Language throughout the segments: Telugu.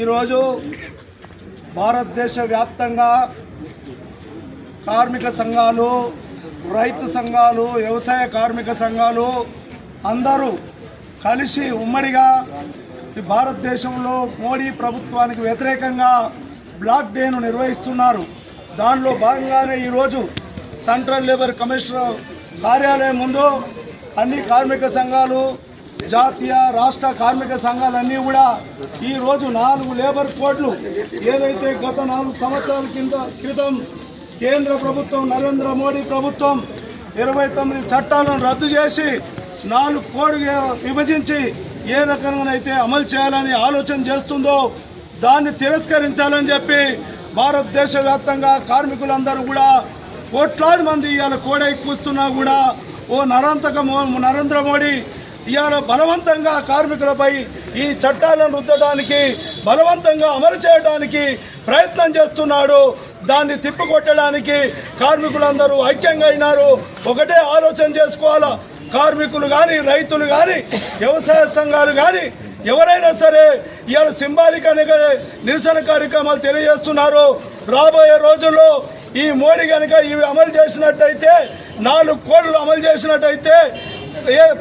ఈరోజు భారతదేశ వ్యాప్తంగా కార్మిక సంఘాలు రైతు సంఘాలు వ్యవసాయ కార్మిక సంఘాలు అందరూ కలిసి ఉమ్మడిగా ఈ భారతదేశంలో మోడీ ప్రభుత్వానికి వ్యతిరేకంగా బ్లాక్ డేను నిర్వహిస్తున్నారు. దానిలో భాగంగానే ఈరోజు సెంట్రల్ లేబర్ కమిషనర్ కార్యాలయం ముందు అన్ని కార్మిక సంఘాలు జాతీయ రాష్ట్ర కార్మిక సంఘాలన్నీ కూడా ఈరోజు నాలుగు లేబర్ కోడ్లు ఏదైతే గత నాలుగు సంవత్సరాల కింద క్రితం కేంద్ర ప్రభుత్వం నరేంద్ర మోడీ ప్రభుత్వం ఇరవై తొమ్మిది చట్టాలను రద్దు చేసి నాలుగు కోడ్గా విభజించి ఏ రకంగానైతే అమలు చేయాలని ఆలోచన చేస్తుందో దాన్ని తిరస్కరించాలని చెప్పి భారతదేశ వ్యాప్తంగా కార్మికులందరూ కూడా కోట్లాది మంది ఇవాళ కోడై కూస్తున్నా కూడా ఓ నరంతక నరేంద్ర మోడీ ఇవాళ బలవంతంగా కార్మికులపై ఈ చట్టాలను రుద్దడానికి బలవంతంగా అమలు చేయడానికి ప్రయత్నం చేస్తున్నాడు. దాన్ని తిప్పికొట్టడానికి కార్మికులందరూ ఐక్యంగా అయినారు. ఒకటే ఆలోచన చేసుకోవాలా? కార్మికులు కానీ రైతులు కానీ వ్యవసాయ సంఘాలు కానీ ఎవరైనా సరే ఇవాళ సింబాలిక్ అనే నిరసన కార్యక్రమాలు తెలియజేస్తున్నారు. రాబోయే రోజుల్లో ఈ మోడీ కనుక ఇవి అమలు చేసినట్టయితే నాలుగు కోట్లు అమలు చేసినట్టయితే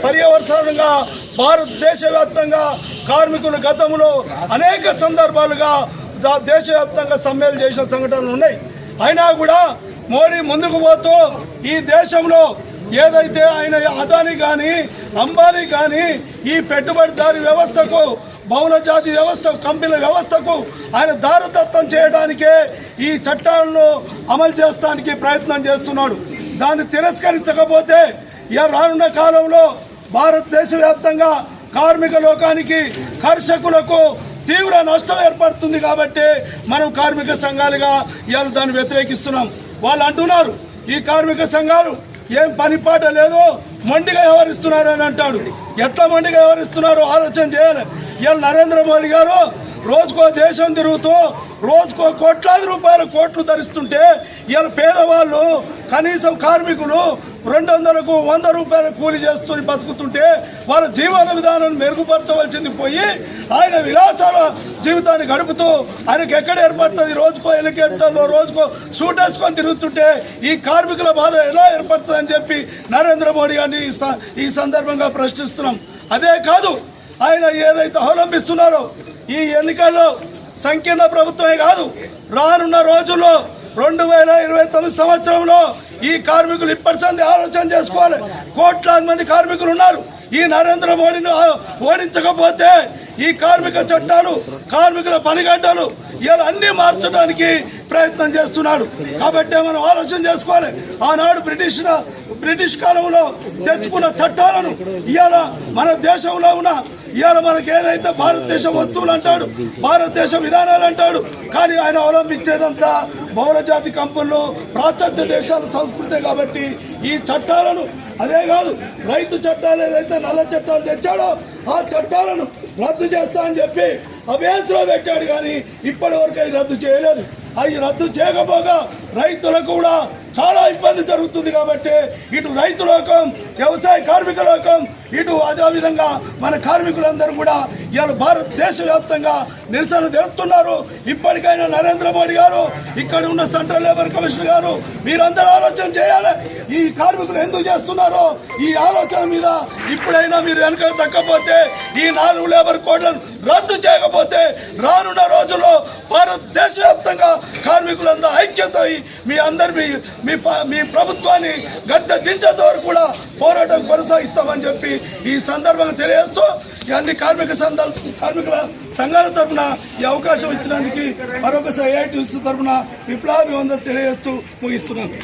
పర్యవసనంగా భారతదేశవ్యాప్తంగా కార్మికులు గతంలో అనేక సందర్భాలుగా దేశవ్యాప్తంగా సమ్మెలు చేసిన సంఘటనలు ఉన్నాయి. అయినా కూడా మోడీ ముందుకు పోతూ ఈ దేశంలో ఏదైతే ఆయన అదాని కానీ అంబానీ కానీ ఈ పెట్టుబడిదారి వ్యవస్థకు బహుళ జాతి వ్యవస్థ కంపెనీల వ్యవస్థకు ఆయన దారదత్తం చేయడానికే ఈ చట్టాలను అమలు చేస్తానికి ప్రయత్నం చేస్తున్నాడు. దాన్ని తిరస్కరించకపోతే ఇక రానున్న కాలంలో భారతదేశ వ్యాప్తంగా కార్మిక లోకానికి కర్షకులకు తీవ్ర నష్టం ఏర్పడుతుంది కాబట్టి మనం కార్మిక సంఘాలుగా ఇవాళ దాన్ని వ్యతిరేకిస్తున్నాం. వాళ్ళు అంటున్నారు ఈ కార్మిక సంఘాలు ఏం పని పాట లేదు మొండిగా వ్యవహరిస్తున్నారు అని అంటాడు. ఎట్లా మొండిగా వ్యవహరిస్తున్నారో ఆలోచన చేయాలి. ఇవాళ నరేంద్ర మోడీ గారు రోజుకో దేశం తిరుగుతూ రోజుకో కోట్లాది రూపాయల కోట్లు ధరిస్తుంటే ఇవాళ పేదవాళ్ళు కనీసం కార్మికులు రెండు వందలకు వంద రూపాయల కూలి చేస్తూ బతుకుతుంటే వాళ్ళ జీవన విధానాన్ని మెరుగుపరచవలసింది పోయి ఆయన విలాసాల జీవితాన్ని గడుపుతూ ఆయనకు ఎక్కడ ఏర్పడుతుంది? రోజుకో హెలికాప్టర్లో రోజుకో షూట్ వేసుకొని తిరుగుతుంటే ఈ కార్మికుల బాధ ఎలా ఏర్పడుతుంది అని చెప్పి నరేంద్ర మోడీ గారిని ఈ స- ఈ సందర్భంగా ప్రశ్నిస్తున్నాం. అదే కాదు ఆయన ఏదైతే అవలంబిస్తున్నారో ఈ ఎన్నికల్లో సంకీర్ణ ప్రభుత్వమే కాదు రానున్న రోజుల్లో రెండు వేల ఇరవై తొమ్మిది సంవత్సరంలో ఈ కార్మికులు ఇప్పటి ఆలోచన చేసుకోవాలి. కోట్లాది మంది కార్మికులు ఉన్నారు. ఈ నరేంద్ర మోడీని ఓడించకపోతే ఈ కార్మిక చట్టాలు కార్మికుల పనిగడ్డలు ఇలా అన్ని మార్చడానికి ప్రయత్నం చేస్తున్నాడు. కాబట్టి మనం ఆలోచన చేసుకోవాలి. ఆనాడు బ్రిటిష్ బ్రిటిష్ కాలంలో తెచ్చుకున్న చట్టాలను ఇవాళ మన దేశంలో ఉన్న ఇవాళ మనకి ఏదైతే భారతదేశ వస్తువులు అంటాడు భారతదేశ విధానాలు అంటాడు కానీ ఆయన అవలంబించేదంతా బహుళజాతి కంపెనీలు పాశ్చాత్య దేశాల సంస్కృతే కాబట్టి ఈ చట్టాలను అదే కాదు రైతు చట్టాలు ఏదైతే నల్ల చట్టాలు తెచ్చాడో ఆ చట్టాలను రద్దు చేస్తా అని చెప్పి అభ్యాసలో పెట్టాడు కానీ ఇప్పటి వరకు రద్దు చేయలేదు. అవి రద్దు చేయకపోగా రైతులకు కూడా చాలా ఇబ్బంది జరుగుతుంది కాబట్టి ఇటు రైతు లోకం వ్యవసాయ కార్మిక లోకం ఇటు అదేవిధంగా మన కార్మికులందరూ కూడా ఇవాళ భారతదేశ వ్యాప్తంగా నిరసన తెలుపుతున్నారు. ఇప్పటికైనా నరేంద్ర మోడీ గారు ఇక్కడ ఉన్న సెంట్రల్ లేబర్ కమిషన్ గారు మీరందరూ ఆలోచన చేయాలి. ఈ కార్మికులు ఎందుకు చేస్తున్నారో ఈ ఆలోచన మీద ఇప్పుడైనా మీరు వెనక తక్కపోతే ఈ నాలుగు లేబర్ కోడ్లను రద్దు చేయకపోతే రానున్న రోజుల్లో భారతదేశ వ్యాప్తంగా కార్మికులందరూ ఐక్యత మీ అందరి మీ మీ ప- మీ ప్రభుత్వాన్ని గద్దె దించేంత వరకు కూడా పోరాటం కొనసాగిస్తామని చెప్పి ఈ సందర్భంగా తెలియజేస్తూ అన్ని కార్మిక సంఘాల కార్మికుల సంఘాల తరఫున ఈ అవకాశం ఇచ్చినందుకు మరొకసారి ఏఐటీ తరఫున విప్లవాభివందన తెలియజేస్తూ ముగిస్తున్నాను.